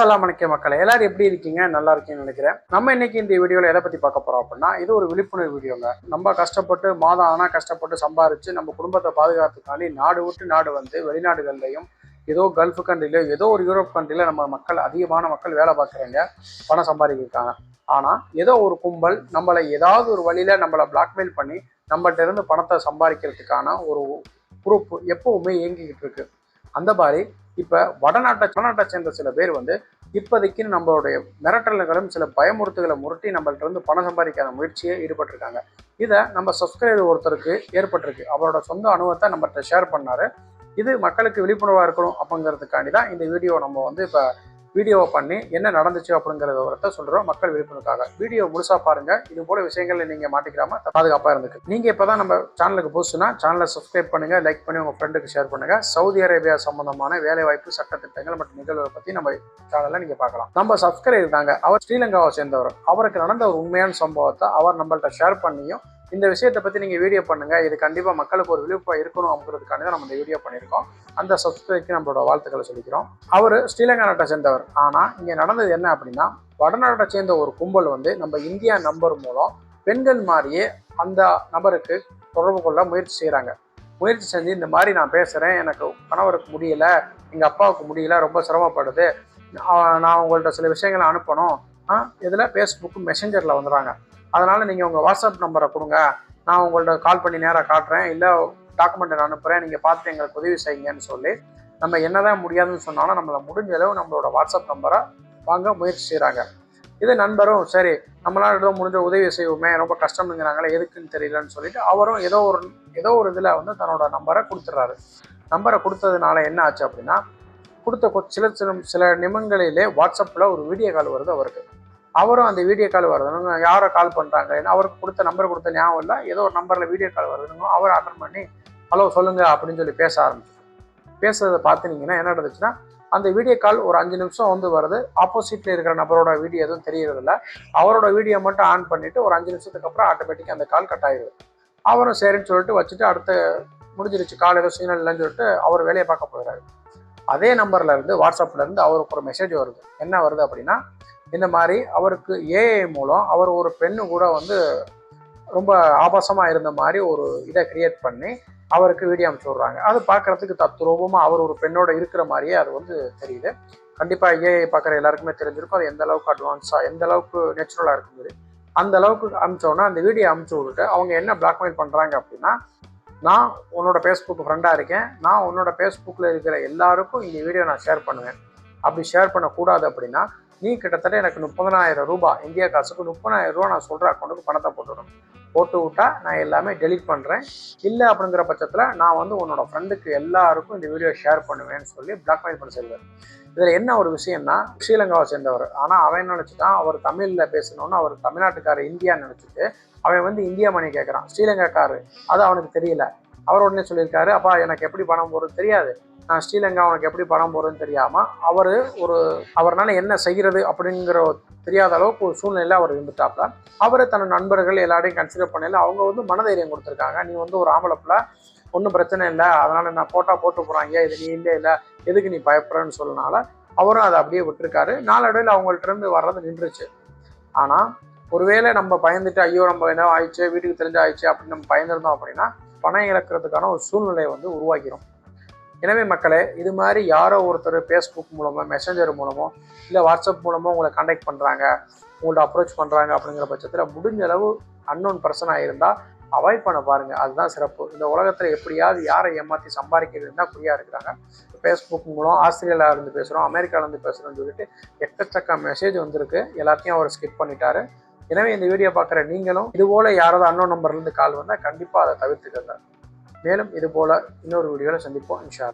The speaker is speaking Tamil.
அஸ்லாம் வணக்கம் மக்கள். எல்லாரும் எப்படி இருக்கீங்க? நல்லா இருக்கீங்கன்னு நினைக்கிறேன். நம்ம இன்னைக்கு இந்த வீடியோவில் எதை பற்றி பார்க்க போறோம் அப்படின்னா இது ஒரு விழிப்புணர்வு வீடியோங்க நம்ம கஷ்டப்பட்டு மாதம் ஆனால் கஷ்டப்பட்டு சம்பாரிச்சு நம்ம குடும்பத்தை பாதுகாத்துக்காண்டி நாடு விட்டு நாடு வந்து வெளிநாடுகள்லையும் ஏதோ கல்ஃப் கண்ட்ரிலையோ ஏதோ ஒரு யூரோப் கண்ட்ரில நம்ம மக்கள் அதிகமான மக்கள் வேலை பார்க்குறவங்க பணம் சம்பாதிக்கிறாங்க ஆனால் ஏதோ ஒரு கும்பல் நம்மளை ஏதாவது ஒரு வழியில நம்மளை பிளாக்மெயில் பண்ணி நம்மள்ட்ட இருந்து பணத்தை சம்பாதிக்கிறதுக்கான ஒரு குரூப் எப்பவுமே இயங்கிக்கிட்டு இருக்கு. அந்த மாதிரி இப்போ வடநாட்டை வடநாட்டை சேர்ந்த சில பேர் வந்து இப்போதைக்கு நம்மளுடைய மிரட்டல்களும் சில பயமுறுத்துகளை முரட்டி நம்மள்ட்ட இருந்து பணம் சம்பாதிக்காத முயற்சியை ஈடுபட்டிருக்காங்க. இதை நம்ம சப்ஸ்கிரைபர் ஒருத்தருக்கு ஏற்பட்டிருக்கு. அவரோட சொந்த அனுபவத்தை நம்மகிட்ட ஷேர் பண்ணாரு. இது மக்களுக்கு விழிப்புணர்வாக இருக்கணும் அப்படிங்கிறதுக்காண்டி தான் இந்த வீடியோ நம்ம வந்து இப்போ வீடியோவை பண்ணி என்ன நடந்துச்சு அப்படிங்கிற விவரத்தை சொல்கிறோம் மக்கள் விழிப்புணர்வுக்காக. வீடியோ முழுசாக பாருங்க. இது போல விஷயங்கள்ல நீங்கள் மாட்டிக்கிறாம பாதுகாப்பாக இருந்துக்கு. நீங்கள் இப்போ தான் நம்ம சேனலுக்கு புதுசுனா சேனலை சப்ஸ்கிரைப் பண்ணுங்க லைக் பண்ணி உங்கள் ஃப்ரெண்டுக்கு ஷேர் பண்ணுங்க. சவுதி அரேபியா சம்பந்தமான வேலைவாய்ப்பு சட்டத்திட்டங்கள் மற்றும் நிகழ்வுகளை பற்றி நம்ம சேனலில் நீங்கள் பார்க்கலாம். நம்ம சப்ஸ்கிரைப் இருக்காங்க அவர் ஸ்ரீலங்காவை சேர்ந்தவர். அவருக்கு நடந்த ஒரு உண்மையான சம்பவத்தை அவர் நம்மள்ட்ட ஷேர் பண்ணியும் இந்த விஷயத்தை பற்றி நீங்கள் வீடியோ பண்ணுங்கள் இது கண்டிப்பாக மக்களுக்கு ஒரு விழிப்பாக இருக்கணும் அப்படிங்கிறதுக்காண்டி தான் நம்ம இந்த வீடியோ பண்ணியிருக்கோம். அந்த சப்ஸ்கிரைப்க்கு நம்மளோட வாழ்த்துக்களை சொல்லிக்கிறோம். அவர் ஸ்ரீலங்கா நாட்டை சேர்ந்தவர். ஆனால் இங்கே நடந்தது என்ன அப்படின்னா வடநாட்டை சேர்ந்த ஒரு கும்பல் வந்து நம்ம இந்தியா நம்பர் மூலம் பெண்கள் மாதிரியே அந்த நபருக்கு தொடர்பு கொள்ள முயற்சி செய்கிறாங்க முயற்சி செஞ்சு இந்த மாதிரி நான் பேசுகிறேன் எனக்கு கணவருக்கு முடியலை. எங்கள் அப்பாவுக்கு முடியல. ரொம்ப சிரமப்படுது. நான் உங்கள்கிட்ட சில விஷயங்களை அனுப்பணும். இதில் ஃபேஸ்புக் மெசஞ்சரில் வந்துடுறாங்க. அதனால் நீங்கள் உங்கள் வாட்ஸ்அப் நம்பரை கொடுங்க. நான் உங்கள்ட்ட கால் பண்ணி நேராக காட்டுறேன். இல்லை டாக்குமெண்ட் நான் அனுப்புகிறேன் நீங்கள் பார்த்து எங்களுக்கு உதவி செய்யுங்கன்னு சொல்லி நம்ம என்னதான் முடியாதுன்னு சொன்னாலும் நம்மளை முடிஞ்ச அளவு நம்மளோட வாட்ஸ்அப் நம்பரை வாங்க முயற்சி செய்கிறாங்க இது நண்பரும் சரி நம்மளால் ஏதோ முடிஞ்ச உதவி செய்வோமே ரொம்ப கஷ்டம்ங்கிறாங்களே எதுக்குன்னு தெரியலன்னு சொல்லிட்டு அவரும் ஏதோ ஒரு ஏதோ ஒரு இதில் வந்து தன்னோட நம்பரை கொடுத்துட்றாரு நம்பரை கொடுத்ததுனால என்ன ஆச்சு அப்படின்னா கொடுத்த சில சில சில நிமிடங்களிலே வாட்ஸ்அப்பில் ஒரு வீடியோ கால் வருது அவருக்கு. அவரும் அந்த வீடியோ கால் வருதுன்னு யாரோ கால் பண்ணுறாங்க ஏன்னா அவருக்கு கொடுத்த நம்பர் கொடுத்த ஞாபகம் இல்லை. ஏதோ ஒரு நம்பரில் வீடியோ கால் வருதுன்னு அவர் அட்டன் பண்ணி ஹலோ சொல்லுங்கள் அப்படின்னு சொல்லி பேச ஆரம்பிச்சு பேசுறதை பார்த்துனீங்கன்னா என்ன நடந்துச்சுன்னா அந்த வீடியோ கால் ஒரு அஞ்சு நிமிஷம் வந்து வருது. ஆப்போசிட்ல இருக்கிற நபரோட வீடியோ எதுவும் தெரியறதில்ல அவரோட வீடியோ மட்டும் ஆன் பண்ணிட்டு ஒரு அஞ்சு நிமிஷத்துக்கு அப்புறம் ஆட்டோமேட்டிக்காக அந்த கால் கட் ஆயிடுது அவரும் சரின்னு சொல்லிட்டு வச்சுட்டு அடுத்த முடிஞ்சிருச்சு. கால் ஏதோ சிக்னல் இல்லைன்னு சொல்லிட்டு அவர் வேலையை பார்க்க போயிடுறாரு அதே நம்பர்ல இருந்து வாட்ஸ்அப்ல இருந்து அவருக்கு ஒரு மெசேஜ் வருது. என்ன வருது அப்படின்னா இந்த மாதிரி அவருக்கு ஏஐ மூலம் அவர் ஒரு பெண்ணு கூட வந்து ரொம்ப ஆபாசமாக இருந்த மாதிரி ஒரு இதை கிரியேட் பண்ணி அவருக்கு வீடியோ அனுப்பிச்சு விட்றாங்க. அது பார்க்கறதுக்கு தத்ரூபமாக அவர் ஒரு பெண்ணோட இருக்கிற மாதிரியே அது வந்து தெரியுது. கண்டிப்பாக ஏஐ பார்க்குற எல்லாருக்குமே தெரிஞ்சிருக்கும். அது எந்த அளவுக்கு அட்வான்ஸாக எந்த அளவுக்கு நேச்சுரலாக இருக்குது அந்த அளவுக்கு அனுப்பிச்சோன்னா அந்த வீடியோ அனுப்பிச்சு விட்டுட்டு அவங்க என்ன பிளாக்மெயில் பண்ணுறாங்க அப்படின்னா நான் உன்னோட ஃபேஸ்புக் ஃப்ரெண்டாக இருக்கேன். நான் உன்னோட ஃபேஸ்புக்கில் இருக்கிற எல்லாருக்கும் இந்த வீடியோ நான் ஷேர் பண்ணுவேன். அப்படி ஷேர் பண்ணக்கூடாது அப்படின்னா நீ கிட்டத்தட்ட எனக்கு முப்பதனாயிரம் ரூபாய் இந்தியா காசுக்கு முப்பதாயிரம் ரூபா நான் சொல்கிற அக்கௌண்ட்டுக்கு பணத்தை போட்டுவிடணும் போட்டு விட்டா நான் எல்லாமே டெலீட் பண்ணுறேன் இல்லை அப்படிங்கிற பட்சத்தில் நான் வந்து உன்னோட ஃப்ரெண்டுக்கு எல்லாருக்கும் இந்த வீடியோ ஷேர் பண்ணுவேன்னு சொல்லி பிளாக்மெயில் பண்ண செல்வார் இதில் என்ன ஒரு விஷயம்னா ஸ்ரீலங்காவை சேர்ந்தவர். ஆனால் அவன் நினச்சிட்டான்? அவர் தமிழில் பேசணும்னு அவர் தமிழ்நாட்டுக்காரர் இந்தியான்னு நினச்சிட்டு அவன் வந்து இந்தியா மணி கேட்குறான் ஸ்ரீலங்காக்காரு அது அவனுக்கு தெரியல. அவர் உடனே சொல்லியிருக்காரு அப்பா எனக்கு எப்படி பணம் போகிறது தெரியாது. நான் ஸ்ரீலங்கா அவனுக்கு எப்படி பணம் போகிறதுன்னு தெரியாமல் அவர் ஒரு அவர்னால என்ன செய்கிறது அப்படிங்கிற தெரியாத அளவுக்கு ஒரு சூழ்நிலையில் அவர் இருந்துட்டாப்ல. அவரை தன் நண்பர்கள் எல்லாரையும் கன்சிடர் பண்ணல அவங்க வந்து மனதைரியம் கொடுத்துருக்காங்க. நீ வந்து ஒரு ஆம்பளப்பில் ஒன்றும் பிரச்சனை இல்லை. அதனால் நான் போட்டால் போட்டு போகிறாங்க இது நீ இல்லை இல்லை. எதுக்கு நீ பயப்படுறன்னு சொல்லனால அவரும் அதை அப்படியே விட்டுருக்காரு. நாளடைவில் அவங்கள்ட்ட இருந்து வர்றது நின்றுச்சு. ஆனால் ஒருவேளை நம்ம பயந்துட்டு ஐயோ நம்ம என்ன ஆயிடுச்சு? வீட்டுக்கு தெரிஞ்சு ஆயிடுச்சு அப்படின்னு நம்ம பயந்துருந்தோம் அப்படின்னா பணம் இழக்கிறதுக்கான ஒரு சூழ்நிலையை வந்து உருவாக்கிடும் எனவே மக்களே இது மாதிரி யாரோ ஒருத்தர் ஃபேஸ்புக் மூலமோ மெசஞ்சர் மூலமோ இல்லை வாட்ஸ்அப் மூலமோ உங்களை காண்டாக்ட் பண்ணுறாங்க உங்கள்ட்ட அப்ரோச் பண்ணுறாங்க அப்படிங்கிற பட்சத்தில் முடிஞ்ச அளவு அன்னோன் பர்சனாக இருந்தால் அவாய்ட் பண்ண பாருங்கள் அதுதான் சிறப்பு. இந்த உலகத்தில் எப்படியாவது யாரை ஏமாற்றி சம்பாதிக்கிறது தான் குறியாக இருக்கிறாங்க. ஃபேஸ்புக் மூலம் ஆஸ்திரேலியால இருந்து பேசுகிறோம் அமெரிக்காவிலேருந்து பேசுகிறோம்னு சொல்லிட்டு எக்கச்சக்க மெசேஜ் வந்திருக்கு. எல்லாத்தையும் அவர் ஸ்கிப் பண்ணிட்டாரு. எனவே இந்த வீடியோ பார்க்குற நீங்களும் இதுபோல் யாராவது அன்னோன் நம்பர்லேருந்து கால் வந்தால் கண்டிப்பாக அதை தவிர்த்துக்கங்க. மேலும் இது போல இன்னொரு வீடியோவில் சந்திப்போம் இன்ஷா